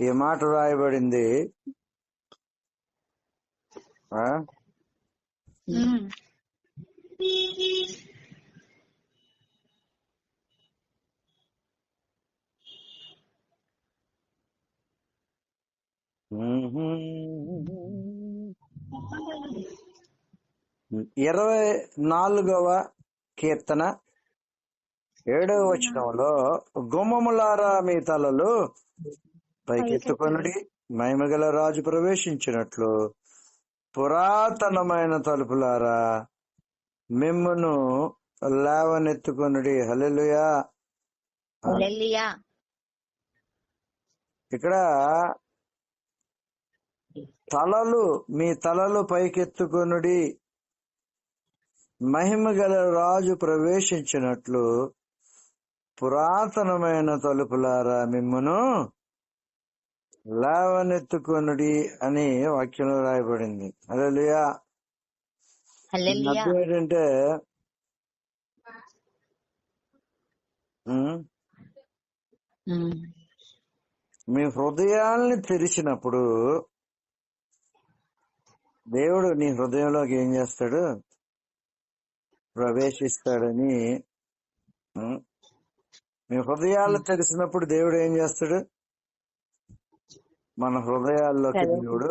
ఈ మాట రాయబడింది. ఇరవై నాలుగవ కీర్తన. ఏడవ వచనంలో గుమ్మములారా మీ తలలు పైకెత్తుకొనుడి మహిమగల రాజు ప్రవేశించినట్లు పురాతనమైన తలుపులారా మిమ్మును లేవనెత్తుకొనుడి. హల్లెలూయా. ఇక్కడ తలలు మీ తలలు పైకెత్తుకొనుడి. మహిమ గల రాజు ప్రవేశించినట్లు పురాతనమైన తలుపులారా మిమ్మును లేవనెత్తుకొనుడి అని వాక్యంలో రాయబడింది. అర్థం ఏంటంటే ఉమ్, ఉమ్. మీ హృదయాల్ని తెరిచినప్పుడు దేవుడు నీ హృదయంలోకి ఏం చేస్తాడు? ప్రవేశిస్తాడని మీ హృదయాలు తెరిచినప్పుడు దేవుడు ఏం చేస్తాడు? మన హృదయాల్లోకి. దేవుడు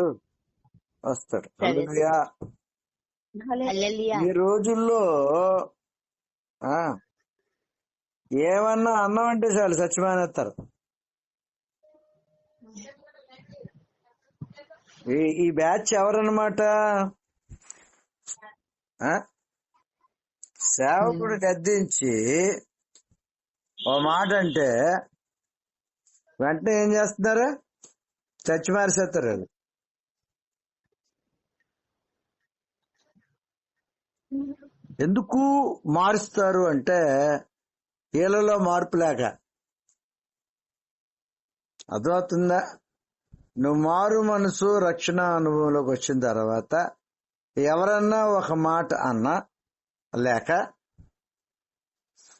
వస్తాడు సరే. హల్లెలూయా. హల్లెలూయా ఈ రోజుల్లో ఆ ఏమన్నా అన్నం అంటే చాలు సత్యమానేస్తారు ఈ ఈ బ్యాచ్ ఎవరన్నమాట ఆ? సేవకుడు గద్దించి ఓ మాట అంటే వెంటనే ఏం చేస్తున్నారు చచ్చి మారిసేస్తారు వాళ్ళు. ఎందుకు మారుస్తారు అంటే వీళ్ళలో మార్పు లేక? అర్థమవుతుందా? నువ్వు మారు మనసు రక్షణ అనుభవంలోకి వచ్చిన తర్వాత ఎవరన్నా ఒక మాట అన్నా లేక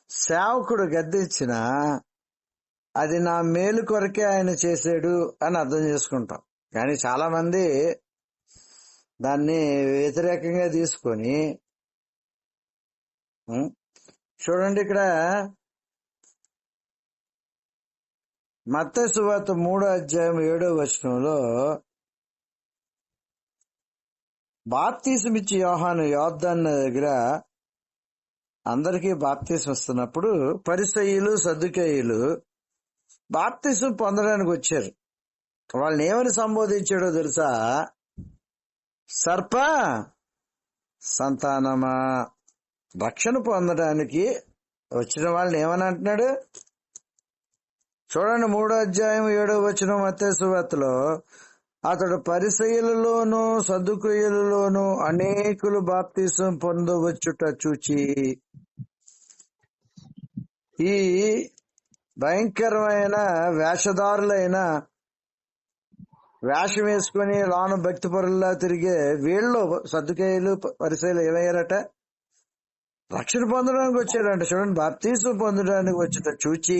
సేవకుడు గద్దించిన అది నా మేలు కొరకే ఆయన చేసాడు అని అర్థం చేసుకుంటాం. కానీ చాలా మంది దాన్ని వ్యతిరేకంగా తీసుకొని చూడండి ఇక్కడ. మత్త సువార్త మూడో అధ్యాయం ఏడో వచనంలో బాప్తీసమిచ్చి యోహాను యోర్దాన్ దగ్గర అందరికీ బాప్తీసం ఇస్తున్నప్పుడు పరిసయ్యులు సర్దుకేయులు బాప్తిసం పొందడానికి వచ్చారు. వాళ్ళని ఏమని సంబోధించాడో తెలుసా? సర్ప సంతానమా? రక్షణ పొందడానికి వచ్చిన వాళ్ళని ఏమని అంటున్నాడు? చూడండి మూడో అధ్యాయం ఏడో వచ్చిన మత్స్యవార్తలో అతడు పరిసయులలోను సదుకుయులలోను అనేకులు బాప్తీసం పొందవచ్చుట చూచి ఈ భయంకరమైన వేషధారులైన వేషం వేసుకుని లోన భక్తి పరుల్లా తిరిగే వీళ్ళు సర్దుకేయులు పరిశీలు ఏమయ్యారట? రక్షణ పొందడానికి వచ్చారంట. చూడండి బాప్తీసు పొందడానికి వచ్చిన చూచి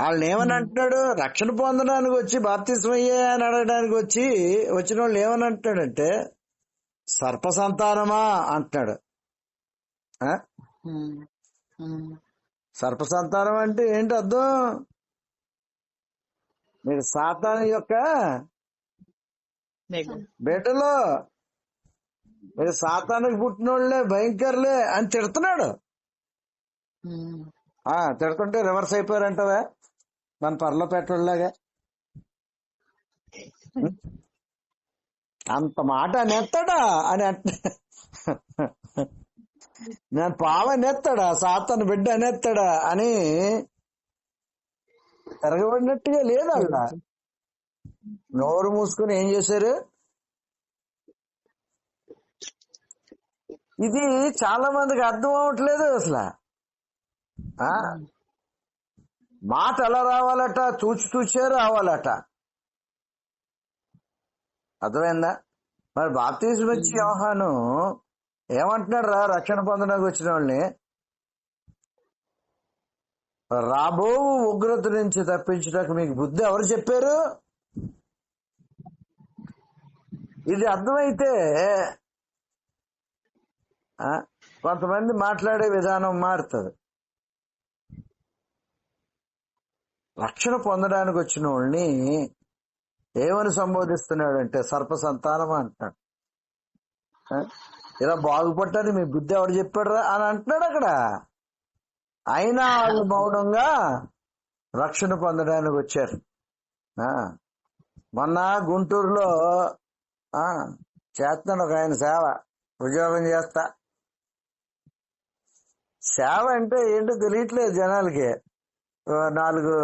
వాళ్ళని ఏమని అంటున్నాడు? రక్షణ పొందడానికి వచ్చి బాప్తీసం అయ్యే అని అడగడానికి వచ్చి వచ్చిన వాళ్ళు ఏమని అంటున్నాడంటే సర్ప సంతానమా అంటున్నాడు. ఆ? ఉమ్. ఉమ్. సర్ప సంతానం అంటే ఏంటి అర్థం మీరు సాతాను యొక్క. బిడ్డలు మీరు సాతానికి పుట్టినోళ్ళే భయంకరులే అని తిడుతున్నాడు. ఆ తిడుతుంటే రివర్స్ అయిపోయారంటవా మన పర్లో పెట్టోళ్ళలాగా అంత మాట నెత్తడా అని అంట నేను పావ నెత్తడా సాతను బిడ్డ నెత్తడా అని తిరగబడినట్టుగా లేదు అక్కడ. నోరు మూసుకుని ఏం చేశారు? ఇది చాలా మందికి అర్థం అవ్వట్లేదు అసలు. ఆ? మాట ఎలా రావాలట? తూచి తూచే రావాలట. అర్థమైందా? మరి బాప్తీసం వచ్చి యోహాను ఏమంటున్నాడు రా రక్షణ పొందడానికి వచ్చిన వాళ్ళని. రాబో ఉగ్రత నుంచి తప్పించడానికి మీకు బుద్ధి ఎవరు చెప్పారు? ఇది అర్థమైతే ఆ, కొంతమంది మాట్లాడే విధానం మారుతుంది. రక్షణ పొందడానికి వచ్చిన వాళ్ళని ఏమని సంబోధిస్తున్నాడంటే సర్ప సంతానం అంటాడు. ఇలా బాగుపడటానికి మీ బుద్ధి ఎవడు చెప్పాడు అని అంటున్నాడు అక్కడ. అయినా వాళ్ళు మౌనంగా రక్షణ పొందడానికి వచ్చారు. మొన్న గుంటూరులో చేస్తున్నాడు ఒక ఆయన సేవ ఉద్యోగం చేస్తా. సేవ అంటే ఏంటో తెలియట్లేదు జనాలకి. నాలుగు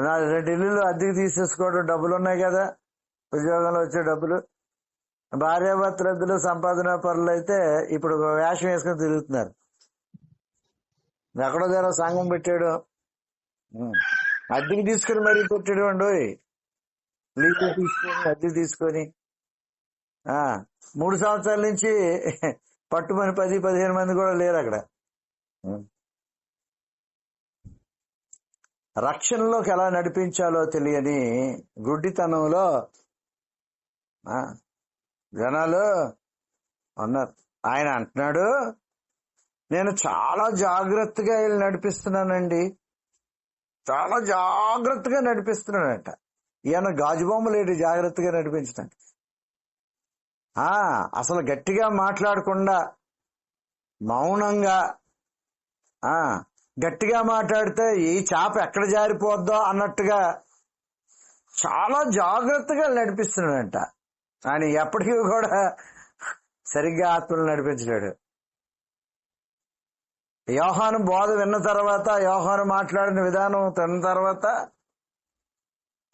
నాలుగు రెండు ఇల్లులు అద్దెకి తీసేసుకోవడం డబ్బులు ఉన్నాయి కదా. ఉద్యోగంలో వచ్చే డబ్బులు. భార్యాభర్తలు సంపాదన పనులు అయితే ఇప్పుడు వేషం వేసుకుని తిరుగుతున్నారు. ఎక్కడో దగ్గర సంఘం పెట్టాడు. అద్దెకి తీసుకుని మరీ పెట్టాడు అండి లీజు తీసుకొని అద్దె తీసుకొని. ఆ మూడు సంవత్సరాల నుంచి పట్టుమని పది పదిహేను మంది కూడా లేరు అక్కడ. రక్షణలోకి ఎలా నడిపించాలో తెలియని గుడ్డితనంలో ఆ, జనాలు అన్నారు. ఆయన అంటున్నాడు నేను చాలా జాగ్రత్తగా వీళ్ళు నడిపిస్తున్నానండి. చాలా జాగ్రత్తగా నడిపిస్తున్నాడట. ఈయన గాజు బొమ్మలేడు జాగ్రత్తగా నడిపించడానికి? ఆ అసలు గట్టిగా మాట్లాడకుండా మౌనంగా ఆ గట్టిగా మాట్లాడితే ఈ చేప ఎక్కడ జారిపోద్దో అన్నట్టుగా చాలా జాగ్రత్తగా నడిపిస్తున్నాడంట. ఆయన ఎప్పటికీ కూడా సరిగ్గా ఆత్మలు నడిపించలేడు. యోహాను బోధ విన్న తర్వాత యోహాను మాట్లాడిన విధానం తిన్న తర్వాత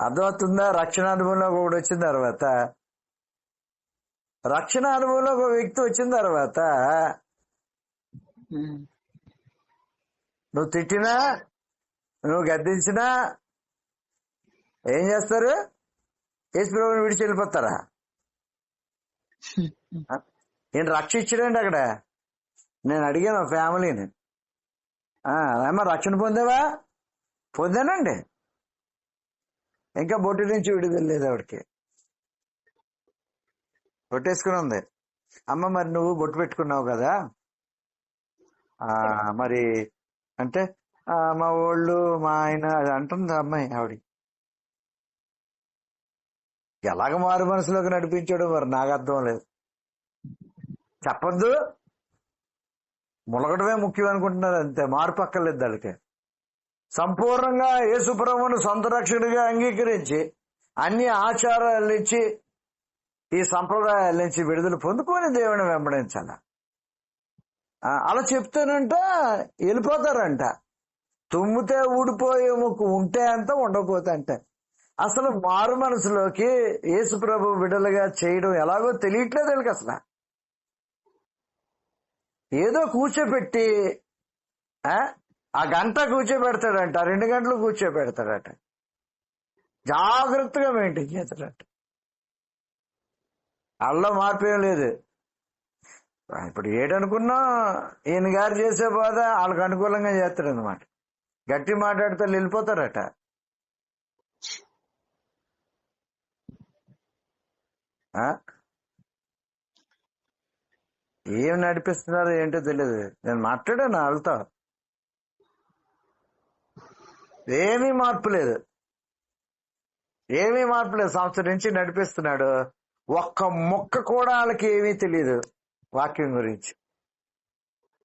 అర్థమవుతుందా? రక్షణ అనుభవంలో ఒకటి వచ్చిన తర్వాత రక్షణ అనుభవంలో ఒక వ్యక్తి వచ్చిన తర్వాత నువ్వు తిట్టినా నువ్వు గద్దించినా ఏం చేస్తారు? యేసు ప్రభుని విడిచి వెళ్ళిపోతారా? ఆ? నేను రక్షించడండి అక్కడ. నేను అడిగాను ఫ్యామిలీని. ఆ, రక్షణ పొందావా? పొందానండి. ఇంకా బొట్టు నుంచి విడుదల లేదు ఆవిడకి. బొట్టేసుకుని ఉంది. అమ్మ మరి నువ్వు బొట్టు పెట్టుకున్నావు కదా? ఆ మరి అంటే మా వాళ్ళు మా ఆయన అది అంటుంది అమ్మాయి ఆవిడ ఎలాగ మారు మనసులోకి నడిపించాడు మరి నాకు అర్థం లేదు. చెప్పద్దు. ములగడమే ముఖ్యం అనుకుంటున్నారు అంతే. మార్పు అక్కర్లేదు దానికి. సంపూర్ణంగా యేసుప్రభువును సొంత రక్షకుడిగా అంగీకరించి అన్ని ఆచారాల నుంచి ఈ సంప్రదాయాల నుంచి విడుదల పొందుకొని దేవుని వెంబడించాల. అలా చెప్తానంట వెళ్ళిపోతారంట. తుమ్మితే ఊడిపోయే ముక్కు ఉంటే అంత ఉండకపోతే అంటే. అసలు మారు మనసులోకి యేసు ప్రభు విడుదలగా చేయడం ఎలాగో తెలియట్లేదు వీళ్ళకి అసలు. ఏదో కూర్చోబెట్టి ఆ, ఆ గంట కూర్చోబెడతాడంట రెండు గంటలు కూర్చోబెడతాడట. జాగ్రత్తగా మెయింటైన్ చేస్తాడట. అల్లం మార్పేం లేదు. ఇప్పుడు ఏటనుకున్నా ఈయన గారు చేసే బాధ వాళ్ళకి అనుకూలంగా చేస్తాడు అనమాట గట్టి మాట్లాడితే వెళ్ళిపోతారట. ఏం నడిపిస్తున్నారో ఏంటో తెలియదు నేను మాట్లాడాను వాళ్ళతో ఏమీ మార్పు లేదు. ఏమీ మార్పు లేదు. సంవత్సరం నుంచి నడిపిస్తున్నాడు. ఒక్క మొక్క కూడా వాళ్ళకి ఏమీ తెలియదు వాక్యం గురించి.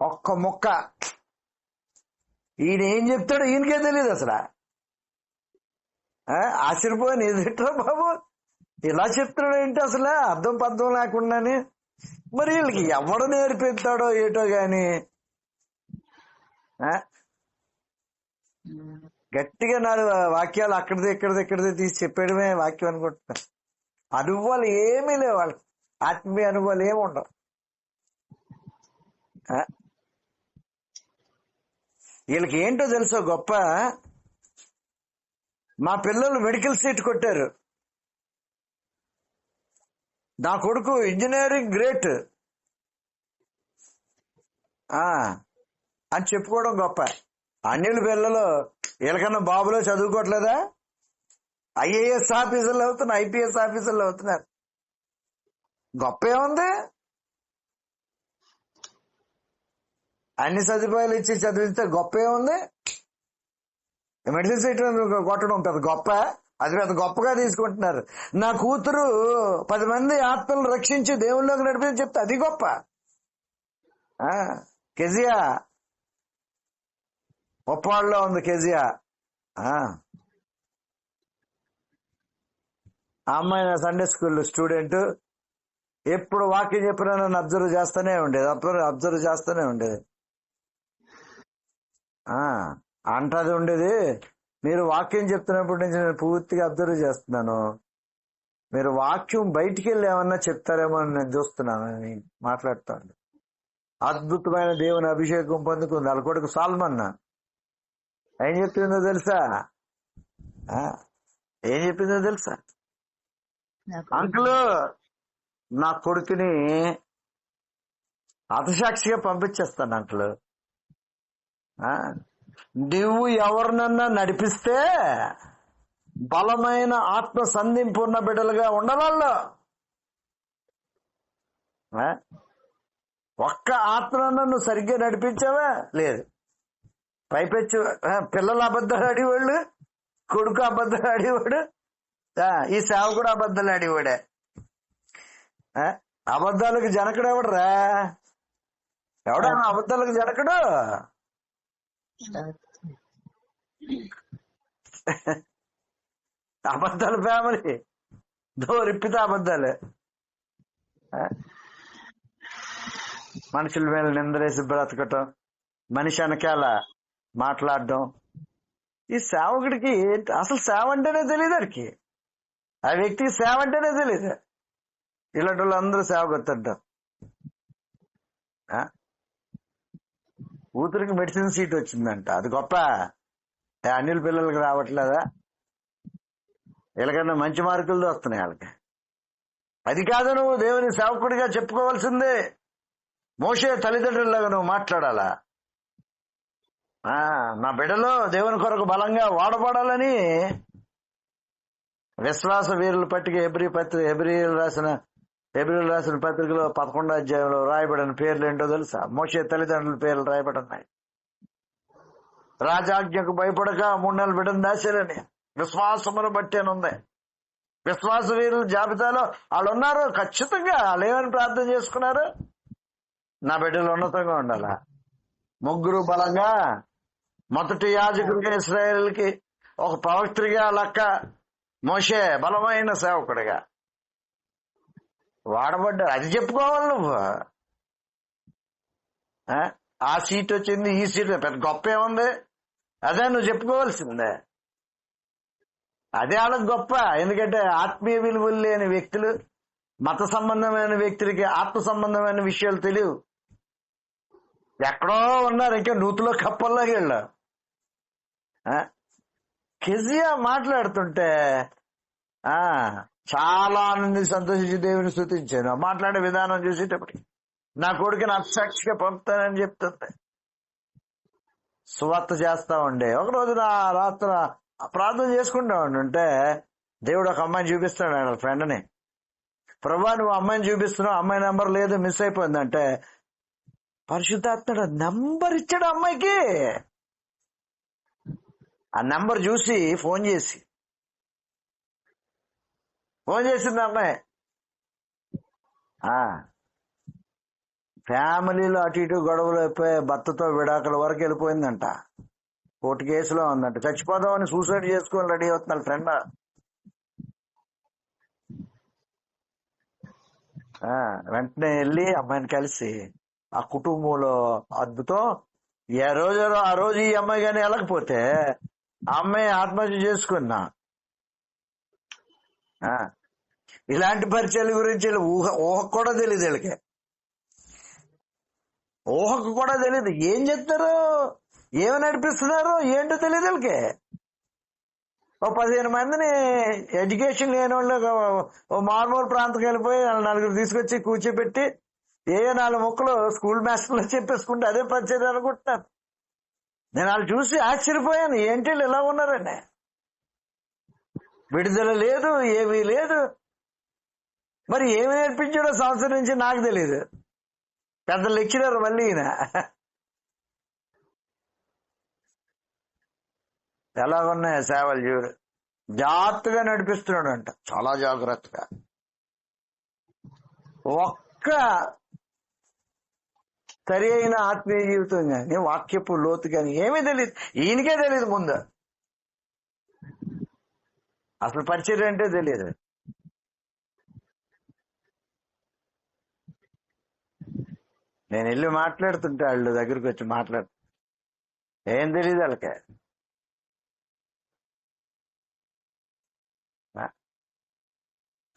ఒక్క మొక్క. ఈయన ఏం చెప్తాడో ఈయనకే తెలియదు అసలు. ఆ, ఆశ్చర్యపోయి ఎదుట బాబు? ఇలా చెప్తున్నాడు ఏంటి అసలు? అర్థం పర్థం లేకుండానే. మరి వీళ్ళకి ఎవడు నేర్పిస్తాడో ఏటో గాని? గట్టిగా నాలుగు వాక్యాలు అక్కడిది ఇక్కడిది ఇక్కడిది తీసి చెప్పేయడమే వాక్యం అనుకుంటున్నా. అనుభవాలు ఏమీ లేవు వాళ్ళకి. ఆత్మీయ అనుభవాలు ఏమి ఉండవు. వీళ్ళకి ఏంటో తెలుసో గొప్ప? మా పిల్లలు మెడికల్ సీట్ కొట్టారు. నా కొడుకు ఇంజనీరింగ్ గ్రేట్. ఆ అని చెప్పుకోవడం గొప్ప. అన్యుల పిల్లలు వీళ్ళకన్నా బాబులో చదువుకోవట్లేదా? ఐఏఎస్ ఆఫీసర్లు అవుతున్నారు ఐపీఎస్ ఆఫీసర్లు అవుతున్నారు. గొప్ప ఏముంది? అన్ని సదుపాయాలు ఇచ్చి చదివిస్తే గొప్ప ఏముంది? మెడిసిన్ సీట్ కొట్టడం ఉంటుంది గొప్ప. అది పెద్ద గొప్పగా తీసుకుంటున్నారు. నా కూతురు పది మంది ఆత్మలను రక్షించి దేవుళ్ళలోకి నడిపించి చెప్తే అది గొప్ప. ఆ, కెజియా. ఉప్పాడులో ఉంది కెజియా. ఆ. అమ్మాయి నా సండే స్కూల్ స్టూడెంట్ ఎప్పుడు వాక్యం చెప్పినా నన్ను అబ్జర్వ్ చేస్తూనే ఉండేది. అబ్జర్వ్ అబ్జర్వ్ చేస్తూనే ఉండేది. అంటది ఉండేది. మీరు వాక్యం చెప్తున్నప్పటి నుంచి నేను పూర్తిగా అబ్జర్వ్ చేస్తున్నాను. మీరు వాక్యం బయటికి వెళ్ళి ఏమన్నా చెప్తారేమో అని నేను చూస్తున్నాను. అని మాట్లాడుతాను. అద్భుతమైన దేవుని అభిషేకం పొందుకుంది. వాళ్ళ కొడుకు సాల్మన్. ఏం చెప్పిందో తెలుసా? ఏం చెప్పిందో తెలుసా? అంకుల్ నా కొడుకుని అతసాక్షిగా పంపించేస్తాను అంకుల్. ఆ, నువ్వు ఎవరినన్నా నడిపిస్తే బలమైన ఆత్మ సంధింపు ఉన్న బిడ్డలుగా ఉండవాళ్ళు ఆ? ఒక్క ఆత్మనన్నా నువ్వు సరిగ్గా నడిపించావా? లేదు. పైపెచ్చు పిల్లలు అబద్ధాలు ఆడేవాళ్ళు కొడుకు అబద్ధాలు ఆడేవాడు ఈ సేవ కూడా అబద్ధాలు ఆడేవాడే. ఆ? అబద్ధాలకు జనకుడు ఎవడరా? ఎవడా అబద్ధాలకు జనకుడు? అబద్ధాలు ఫ్యామిలీ దోరిప్పితే అబద్ధాలే. మనుషుల మీద నిందలేసి బ్రతకటం మనిషి వెనకాల మాట్లాడడం ఈ సేవకుడికి ఏంటి- అసలు సేవ అంటేనే తెలియదు వాడికి. ఆ వ్యక్తికి సేవ అంటేనే తెలియదు. ఇలాంటి వాళ్ళు అందరూ సేవ కొత్తంటాం కూతురికి మెడిసిన్ సీట్ వచ్చిందంట. అది గొప్ప. అనిల్ పిల్లలకి రావట్లేదా? వీళ్ళకన్నా మంచి మార్కులు వస్తున్నాయి వాళ్ళకి. అది కాదు నువ్వు దేవుని సేవకుడిగా చెప్పుకోవాల్సిందే. మోసే తల్లిదండ్రుల్లాగా నువ్వు మాట్లాడాలా? ఆ, నా బిడ్డలో దేవుని కొరకు బలంగా వాడబడాలని విశ్వాస వీరుల పట్టిక ఎబ్రి పత్రిక ఎబ్రి రాసిన ఎబ్రిల్ రాసిన పత్రికలో పదకొండో అధ్యాయంలో రాయబడిన పేర్లు ఏంటో తెలుసా? మోసే తల్లిదండ్రుల పేర్లు రాయబడి ఉన్నాయి రాజాజ్ఞకు భయపడక మూడు నెలలు బిడ్డను దాచారని విశ్వాసమును బట్టి అని ఉంది విశ్వాస వీరుల జాబితాలో వాళ్ళు ఉన్నారు ఖచ్చితంగా వాళ్ళు ఏమని ప్రార్థన చేసుకున్నారు? నా బిడ్డలు ఉన్నతంగా ఉండాల? ముగ్గురు బలంగా మొదటి యాజకుడిగా ఇస్రాయేల్కి ఒక ప్రవక్తగా లెక్క మోషే బలమైన సేవకుడిగా. వాడబడ్డారు అది చెప్పుకోవాలి నువ్వు. ఆ? ఆ సీట్ వచ్చింది ఈ సీట్ పెద్ద గొప్ప ఏముంది? అదే నువ్వు చెప్పుకోవాల్సిందే. అదే వాళ్ళకి గొప్ప. ఎందుకంటే ఆత్మీయ విలువలు లేని వ్యక్తులు మత సంబంధమైన వ్యక్తులకి ఆత్మ సంబంధమైన విషయాలు తెలియవు. ఎక్కడో ఉన్నారు. ఇంకా నూతులో కప్పల్లోకి వెళ్ళా కెజియా మాట్లాడుతుంటే ఆ చాలా ఆనంది సంతోషించి దేవుని స్థుతించాను మాట్లాడే విధానం చూసేటప్పటికి నా కొడుకుని అక్షాక్షిగా పంపుతానని చెప్తుంది సువార్త చేస్తా ఉండే. ఒక రోజు నా రాత్ర ప్రార్థన చేసుకుంటా ఉంటే దేవుడు ఒక అమ్మాయిని చూపిస్తాడు ఆయన ఫ్రెండ్ని. ప్రభా నువ్వు అమ్మాయిని చూపిస్తున్నావు అమ్మాయి నెంబర్ లేదు మిస్ అయిపోయిందంటే పరిశుద్ధాత్ముడు నంబర్ ఇచ్చాడు అమ్మాయికి. ఆ నంబర్ చూసి ఫోన్ చేసి ఫోన్ చేసింది అమ్మాయి. ఆ. ఫ్యామిలీలో అటు ఇటు గొడవలు అయిపోయి భర్తతో విడాకుల వరకు వెళ్ళిపోయిందంట. కోర్టు కేసులో ఉందంట. చచ్చిపోదామని సూసైడ్ చేసుకొని రెడీ అవుతున్నారు ఫ్రెండ్. వెంటనే వెళ్ళి అమ్మాయిని కలిసి ఆ కుటుంబంలో అద్భుతం. ఏ రోజు ఆ రోజు ఈ అమ్మాయి కానీ వెళ్ళకపోతే ఆ అమ్మాయి ఆత్మహత్య చేసుకున్నా. ఇలాంటి పరిచయాల గురించి ఊహ ఊహకు కూడా తెలియదు వీళ్ళకి. ఊహకు కూడా తెలియదు ఏం చెప్తారు? ఏమి నడిపిస్తున్నారు? ఏంటో తెలియదు వీళ్ళకి. ఓ పదిహేను మందిని ఎడ్యుకేషన్ లేని వాళ్ళు ఓ మార్మూల్ ప్రాంతం వెళ్ళిపోయి వాళ్ళ నలుగురు తీసుకొచ్చి కూర్చోబెట్టి ఏ నాలుగు ముక్కలు స్కూల్ మాస్టర్లు చెప్పేసుకుంటే అదే పరిచయం అనుకుంటున్నారు. నేను వాళ్ళు చూసి ఆశ్చర్యపోయాను. ఏంటి వీళ్ళు ఇలా ఉన్నారని. విడుదల లేదు ఏమీ లేదు. మరి ఏమి నేర్పించాడో సంవత్సరం నుంచి నాకు తెలియదు పెద్ద లెక్చరర్ మళ్ళీ ఈయన. ఎలాగున్నాయి సేవలు చూడు. జాగ్రత్తగా నడిపిస్తున్నాడు అంట చాలా జాగ్రత్తగా. ఒక్క సరి అయిన ఆత్మీయ జీవితం కానీ వాక్యపు లోతు కానీ ఏమీ తెలియదు ఈయనకే తెలియదు ముందు. అసలు పరిచయం అంటే తెలియదు. నేను వెళ్ళి మాట్లాడుతుంటే వాళ్ళు దగ్గరికి వచ్చి మాట్లాడు ఏం తెలియదు వాళ్ళకి.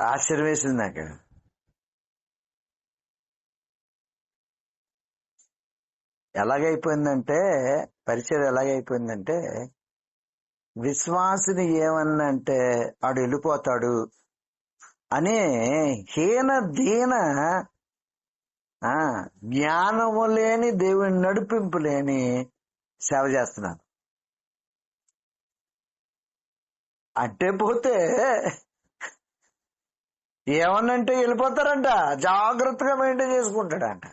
ఆశ్చర్యం వేసింది నాకు. ఎలాగైపోయిందంటే పరిచయం ఎలాగైపోయిందంటే విశ్వాసిని ఏమన్నంటే ఆడు వెళ్ళిపోతాడు అనే హీన దీన ఆ జ్ఞానము లేని దేవుని నడిపింపు లేని సేవ చేస్తున్నాను. అంటే పోతే ఏమన్నంటే వెళ్ళిపోతారంట జాగ్రత్తగా మెయింటైన్ చేసుకుంటాడంట.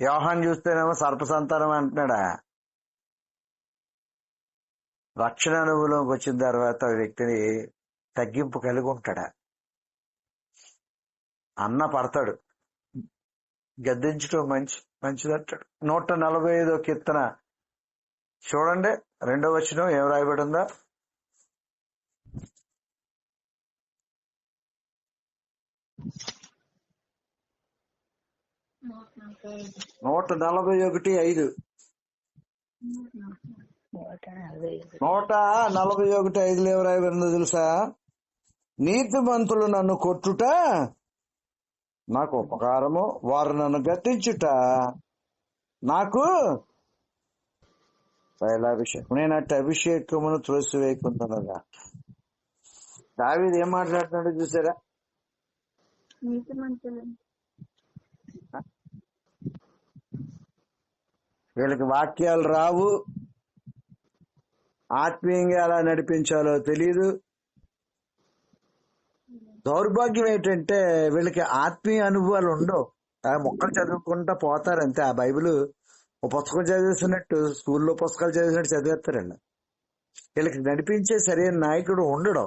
ఆ? చూస్తేనేమో సర్పసంతానం అంటున్నాడా? రక్షణ అనుభవంలోకి వచ్చిన తర్వాత ఆ వ్యక్తిని తగ్గింపు కలిగి ఉంటాడా అన్న పడతాడు. గద్దించడం మంచి మంచిదంటాడు. నూట నలభై ఐదో కీర్తన చూడండి. రెండో వచ్చిన ఏం రాయబడిందా ఉందో నూట నలభై ఒకటి ఐదు. నూట నలభై ఒకటి. ఐదులో ఏం రాయబడి ఉందో తెలుసా? నీతిమంతులు నన్ను కొట్టుట నాకు ఉపకారము వారు నన్ను గద్దించుట. నాకు తైలాభిషేకం నేను అట్టి అభిషేకమును త్రోసివేయకుంటున్నదా దావీది ఏం మాట్లాడుతున్నాడో చూసారా? వీళ్ళకి వాక్యాలు రావు. ఆత్మీయంగా ఎలా నడిపించాలో తెలియదు దౌర్భాగ్యం ఏంటంటే వీళ్ళకి ఆత్మీయ అనుభవాలు ఉండవు. మొక్కలు చదువుకుంటా పోతారు అంతే. ఆ బైబిల్ ఓ పుస్తకం చదివేసినట్టు స్కూల్లో పుస్తకాలు చదివినట్టు చదివేస్తారు వీళ్ళకి నడిపించే సరైన నాయకుడు ఉండడం.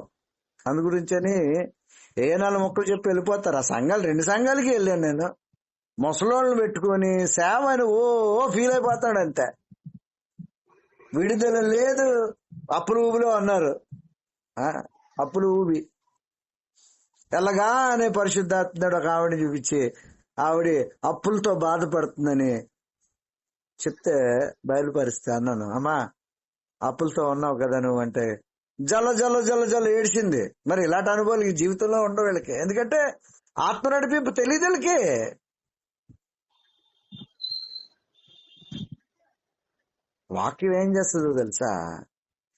అందు గురించని ఏ నాలుగు మొక్కలు చెప్పి వెళ్ళిపోతారు. ఆ సంఘాలు రెండు సంఘాలకి వెళ్ళాను నేను. ముసలోళ్ళని పెట్టుకొని సేవ అని ఓ ఫీల్ అయిపోతాడు అంతే విడుదల లేదు అప్రూవ్లో అన్నారు. ఆ, అప్పులు తెల్లగా అనే పరిశుద్ధాత్ముడు ఒక ఆవిడ చూపించి ఆవిడ అప్పులతో బాధపడుతుందని చెప్తే బయలుపరిస్తే అన్నాను. అమ్మా అప్పులతో ఉన్నావు కదా నువ్వు అంటే జల జల జల జల ఏడిచింది. మరి ఇలాంటి అనుభవాలు ఈ జీవితంలో ఉండవు వీళ్ళకి. ఎందుకంటే ఆత్మ నడిపింపు తెలియదు వీళ్ళకి. వాక్యం ఏం చేస్తుందో తెలుసా?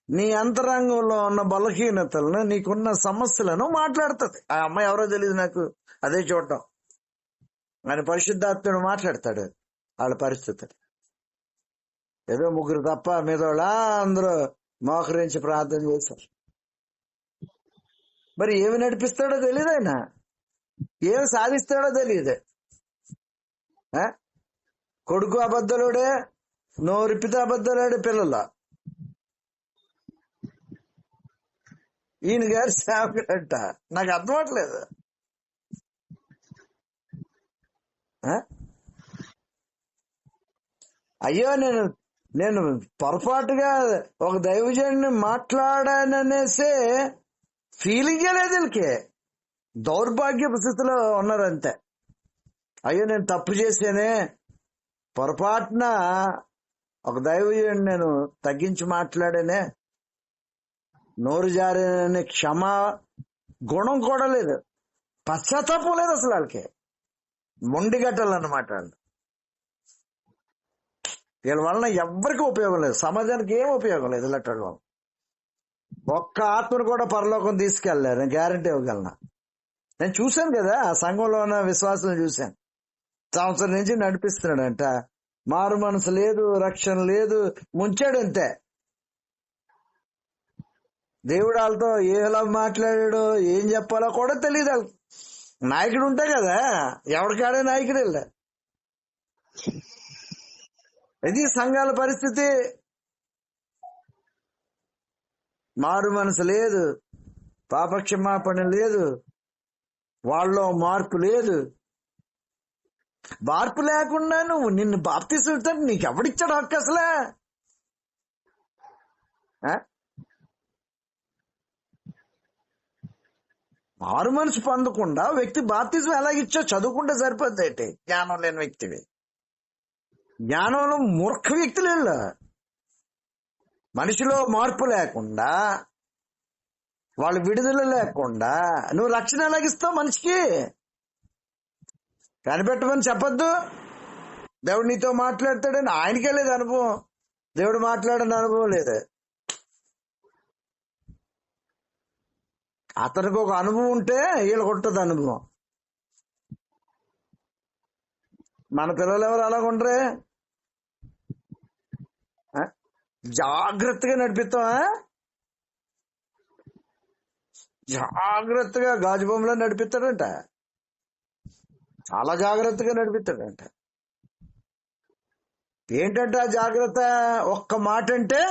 నీ అంతరంగంలో ఉన్న బలహీనతలను నీకున్న సమస్యలను మాట్లాడుతుంది. ఆ అమ్మాయి ఎవరో తెలియదు నాకు. అదే చూడటం. ఆయన పరిశుద్ధాత్ముడు మాట్లాడతాడు. వాళ్ళ పరిస్థితి ఏదో ముగ్గురు తప్ప మీద అందరూ మోకరించి ప్రార్థన చేశారు. మరి ఏమి నడిపిస్తాడో తెలియదు ఆయన. ఏమి సాధిస్తాడో తెలియదు ఆ? కొడుకు అబద్ధలుడే నోరు పితాబద్ధరాడు పిల్లల. ఈయన గారు సేవకుడంట. నాకు అర్థం అవట్లేదు. అయ్యో నేను నేను పొరపాటుగా ఒక దైవజన్ని మాట్లాడాననేసే ఫీలింగ్ లేదు వీళ్ళకి. దౌర్భాగ్యపు స్థితిలో ఉన్నారంతే. అయ్యో నేను తప్పు చేసేనే. పొరపాటున ఒక దైవజుడిని నేను తగ్గించి మాట్లాడానే నోరు జారినని క్షమ గుణం కూడా లేదు. పశ్చాత్తాపం లేదు అసలు వాళ్ళకి. మొండిగట్టలు అనమాట వాళ్ళు. వీళ్ళ వలన ఎవరికి ఉపయోగం లేదు. సమాజానికి ఏం ఉపయోగం లేదు ఇలాంటి వాళ్ళు ఒక్క ఆత్మను కూడా పరలోకం తీసుకెళ్ళారు నేను గ్యారంటీ ఇవ్వగలను? నేను చూశాను కదా ఆ సంఘంలో ఉన్న విశ్వాసం చూశాను. సంవత్సరం నుంచి నడిపిస్తున్నాడంట. మారు మనసు లేదు రక్షణ లేదు ముంచాడంతే దేవుడు వాళ్ళతో ఏలా మాట్లాడాడో ఏం చెప్పాలో కూడా తెలియదు వాళ్ళు నాయకుడు ఉంటాయి కదా ఎవరికాడే నాయకుడు వెళ్ళా ఇది సంఘాల పరిస్థితి. మారు మనసు లేదు పాపక్షమాపణ లేదు వాళ్ళలో మార్పు లేదు. మార్పు లేకుండా నువ్వు నిన్ను బాప్తిస్తుంటే నీకు ఎవడిచ్చాడు హక్కు అసలే మారు మనసు పొందకుండా వ్యక్తి బాప్తిజం ఎలాగిచ్చో చదువుకుంటే సరిపోద్ది ఏంటి? జ్ఞానం లేని వ్యక్తివి. జ్ఞానంలో మూర్ఖ వ్యక్తులు వీళ్ళు. మనిషిలో మార్పు లేకుండా వాళ్ళు విడుదల లేకుండా నువ్వు రక్షణ ఎలాగిస్తావు మనిషికి? కనిపెట్టమని చెప్పొద్దు. దేవుడు నీతో మాట్లాడతాడని ఆయనకే లేదు అనుభవం. దేవుడు మాట్లాడని అనుభవం లేదు. అతనికి ఒక అనుభవం ఉంటే వీళ్ళకి ఉంటుంది అనుభవం. మన పిల్లలు ఎవరు అలాగుండ్రే ఆ? జాగ్రత్తగా నడిపిస్తావా జాగ్రత్తగా గాజు బొమ్మలో నడిపిస్తాడంట. చాలా జాగ్రత్తగా నడిపిస్తాడంట. ఏంటంటే ఆ జాగ్రత్త ఒక్క మాట అంటే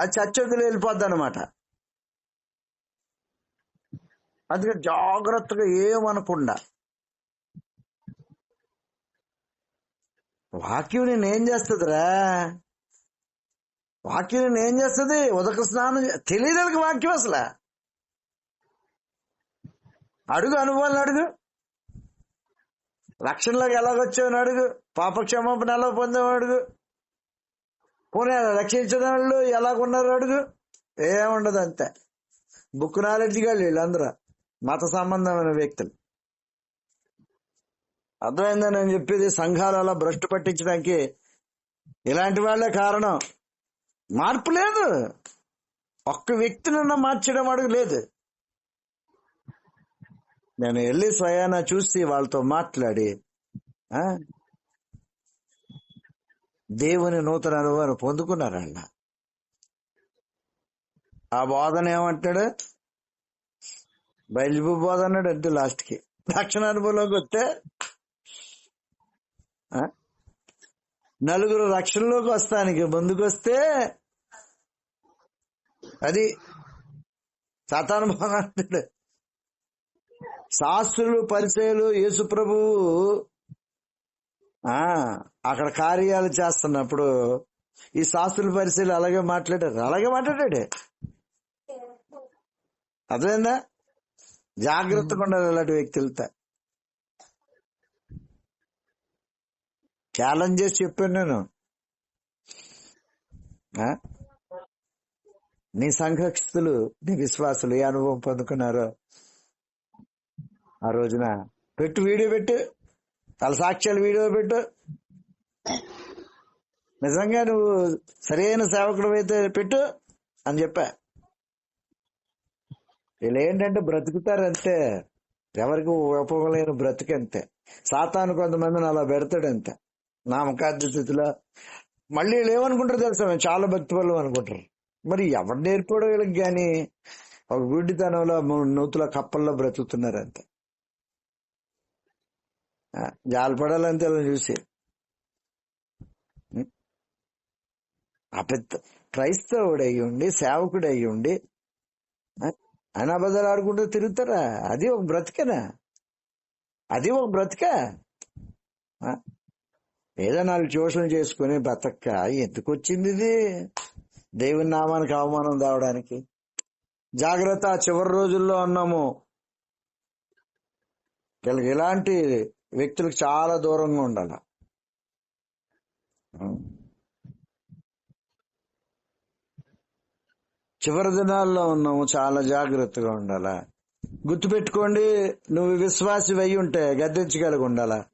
అది చచ్చొద్దులు వెళ్ళిపోద్ది అనమాట అందుకే జాగ్రత్తగా ఏమనకుండా. వాక్యం నేను ఏం చేస్తుందిరా? వాక్యం నేను ఏం చేస్తుంది? ఉదక స్నానం తెలియదు వాక్యం అసలు. అడుగు అనుభవాలను అడుగు. రక్షణలోకి ఎలాగొచ్చావని అడుగు. పాపక్షమాపణ ఎలా పొందామని అడుగు. పోనీ రక్షించిన వాళ్ళు? ఎలాగున్నారు అడుగు. ఏముండదు అంతే. బుక్ నాలెడ్జ్గా వీళ్ళందరూ మత సంబంధమైన వ్యక్తులు. అర్థమైందా? నేను చెప్పేది సంఘాలు అలా భ్రష్టు పట్టించడానికి ఇలాంటి వాళ్ళే కారణం. మార్పు లేదు. ఒక్క వ్యక్తినన్నా మార్చడం అడుగు లేదు. నేను వెళ్ళి స్వయాన చూసి వాళ్ళతో మాట్లాడి ఆ, దేవుని నూతన అనుభవం పొందుకున్నారు అన్న ఆ బోధన ఏమంటాడు? బయలుపు బోధ అన్నాడు అంటే లాస్ట్కి రక్షణ అనుభవంలోకి వస్తే ఆ, నలుగురు రక్షణలోకి వస్తానికి ముందుకు వస్తే అది సతానుభవం అంటాడు. శాస్త్రులు పరిచయలు యేసు ప్రభువు ఆ అక్కడ కార్యాలు చేస్తున్నప్పుడు ఈ శాస్త్రుల పరిచయలు అలాగే మాట్లాడారు. అలాగే మాట్లాడాడు. అర్థమైందా? జాగ్రత్తగా ఉండాలి ఇలాంటి వ్యక్తులతో. ఛాలెంజ్ చేసి చెప్పాను నేను. ఆ? నీ సంఘస్థులు నీ విశ్వాసులు ఏ అనుభవం పొందుకున్నారో ఆ రోజున. పెట్టు వీడియో పెట్టు. వాళ్ళ సాక్ష్యాలు వీడియో పెట్టు. నిజంగా నువ్వు సరైన సేవకుడు అయితే పెట్టు అని చెప్పా. వీళ్ళు ఏంటంటే బ్రతుకుతారంతే ఎవరికి ఉపయోగలేని బ్రతికంతే సాతాను కొంతమందిని అలా పెడతాడు అంతే. నామకార్థ స్థితిలో మళ్ళీ వీళ్ళు ఏమనుకుంటారు తెలుసా? మేము చాలా భక్తి వాళ్ళు అనుకుంటారు. మరి ఎవరు నేర్పాడో వీళ్ళకి కానీ ఒక గుడ్డితనంలో నూతుల కప్పల్లో బ్రతుకుతున్నారు అంతే. ఆ, జాలిపడాలంతే చూసి. అపెత్త ఆ పెద్ద క్రైస్తవుడు అయ్యి ఉండి సేవకుడు అయ్యి ఉండి ఆయన అబద్ధాలు ఆడుకుంటూ తిరుగుతారా? అది ఒక బ్రతికేనా? అది ఒక బ్రతిక? ఏదో నాలుగు ట్యూషన్లు చేసుకుని బ్రతక్క ఎందుకు వచ్చింది ఇది? దేవుని నామానికి అవమానం దావడానికి జాగ్రత్త చివరి రోజుల్లో ఉన్నాము వీళ్ళకి ఇలాంటి వ్యక్తులకు చాలా దూరంగా ఉండాలి. చివరి దినాల్లో ఉన్నాము చాలా జాగ్రత్తగా ఉండాలా. గుర్తుపెట్టుకోండి నువ్వు విశ్వాసి అయి ఉంటే గద్దించగలిగి ఉండాలా.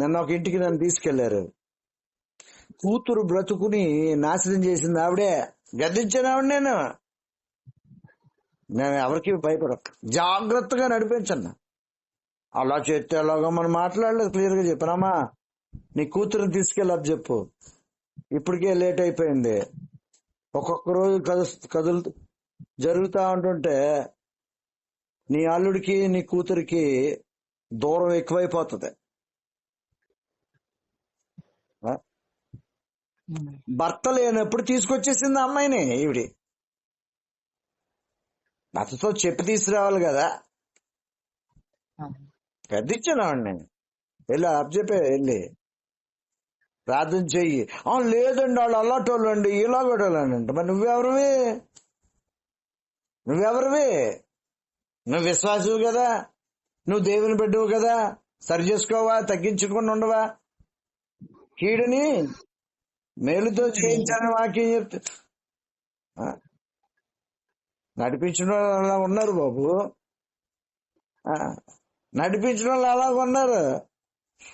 నన్ను ఒక ఇంటికి నన్ను తీసుకెళ్ళారు. కూతురు బ్రతుకుని నాశనం చేసింది ఆవిడే. గద్దించిన ఆవిడ నేను నేను ఎవరికి భయపడ జాగ్రత్తగా నడిపించన్నా. అలా చేస్తే ఎలాగో మనం మాట్లాడలేదు క్లియర్గా చెప్పినామా నీ కూతురుని తీసుకెళ్ళి చెప్పు. ఇప్పటికే లేట్ అయిపోయింది. ఒక్కొక్క రోజు కదు కదులు జరుగుతా ఉంటుంటే నీ అల్లుడికి నీ కూతురికి దూరం ఎక్కువైపోతుంది. భర్త లేనప్పుడు తీసుకొచ్చేసింది అమ్మాయిని ఈవిడి. భర్తతో చెప్పి తీసుకురావాలి కదా. పెద్ద ఇచ్చాను నేను వెళ్ళి అప్ వెళ్ళి ప్రార్థన చెయ్యి. లేదండి వాళ్ళు అలాంటోళ్ళు అండి ఇలాగోటోళ్ళండి. అంటే మరి నువ్వెవరివి? నువ్వెవరివి? నువ్వు విశ్వాసవు కదా. నువ్వు దేవుని బిడ్డవు కదా. సరి చేసుకోవా తగ్గించుకుని ఉండవా? కీడుని మేలుతో చేయించాలని వాక్యం చెప్తే నడిపించిన వాళ్ళు అలా ఉన్నారు బాబు. నడిపించడం నడిపించిన వాళ్ళు అలా ఉన్నారు.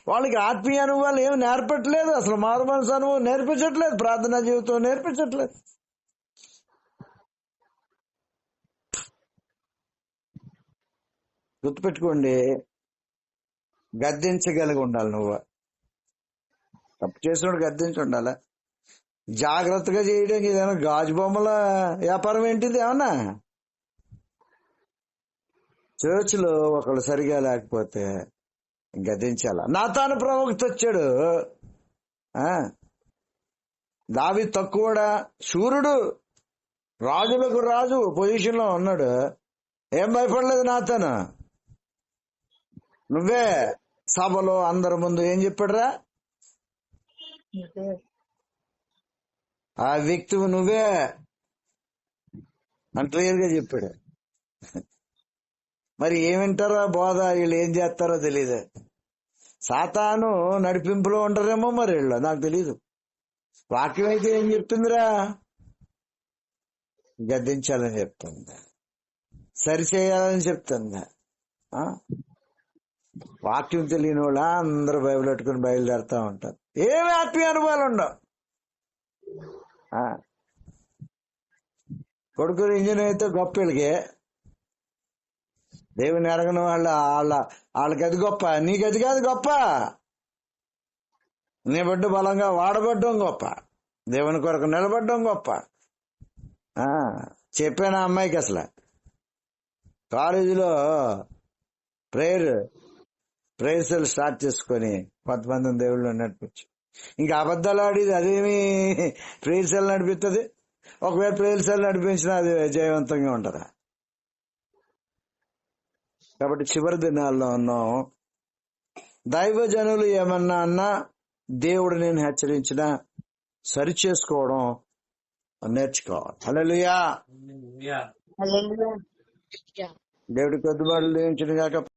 వాళ్ళకి ఆత్మీయ అనుభవాలు ఏమి నేర్పట్లేదు. అసలు మారు మనసు అనుభవం నేర్పించట్లేదు. ప్రార్థనా జీవితం నేర్పించట్లేదు. గుర్తుపెట్టుకోండి గద్దించగలిగి ఉండాలి నువ్వు. తప్పు చేసినప్పుడు గద్దించి ఉండాలి? జాగ్రత్తగా చేయడానికి ఏదైనా గాజు బొమ్మల వ్యాపారం ఏంటిది ఏమన్నా? చర్చిలో ఒకళ్ళు సరిగా లేకపోతే గదించాల నా తాను ప్రవక్త వచ్చాడు. ఆ? దావి తక్కువడా? సూర్యుడు రాజులకు రాజు పొజిషన్లో ఉన్నాడు. ఏం భయపడలేదు నాతను. నువ్వే సభలో అందరి ముందు ఏం చెప్పాడురా? ఆ వ్యక్తి నువ్వే అని క్లియర్గా చెప్పాడు. మరి ఏమింటారో బోధ వీళ్ళు ఏం చేస్తారో తెలియదు సాతాను నడిపింపులో ఉంటారేమో మరి వీళ్ళు నాకు తెలియదు వాక్యం అయితే ఏం చెప్తుందిరా? గద్దించాలని చెప్తుంది. సరిచేయాలని చెప్తుంది. వాక్యం తెలియని వాళ్ళ అందరూ బైబిల్ పెట్టుకుని బయలుదేరుతా ఉంటారు. ఏమి ఆత్మీయ అనుభవాలు ఉండవు. కొడుకులు ఇంజనీర్ అయితే గొప్ప దేవుని ఎరగని వాళ్ళ వాళ్ళ వాళ్ళకి అది గొప్ప నీకు అది కాదు గొప్ప. నీ బిడ్డ బలంగా వాడబడ్డం గొప్ప. దేవుని కొరకు నిలబడ్డం గొప్ప. చెప్పాను ఆ అమ్మాయికి అసలు. కాలేజీలో ప్రేయర్ ప్రేయర్సలు స్టార్ట్ చేసుకొని కొంతమంది దేవుళ్ళు నడిపించు. ఇంకా అబద్ధాలు ఆడేది అదేమి ప్రేయర్సలు నడిపిస్తుంది ఒకవేళ ప్రేయర్సలు నడిపించినా అది జయవంతంగా ఉంటదా? కాబట్టి చివరి దినాల్లో ఉన్నాం. దైవజనులు ఏమన్నా అన్నా దేవుడు నేను హెచ్చరించిన సరి చేసుకోవడం నేర్చుకోవాలి. హల్లెలూయా. హల్లెలూయా. దేవుడి కొద్దిబాటు లేయించిన కాక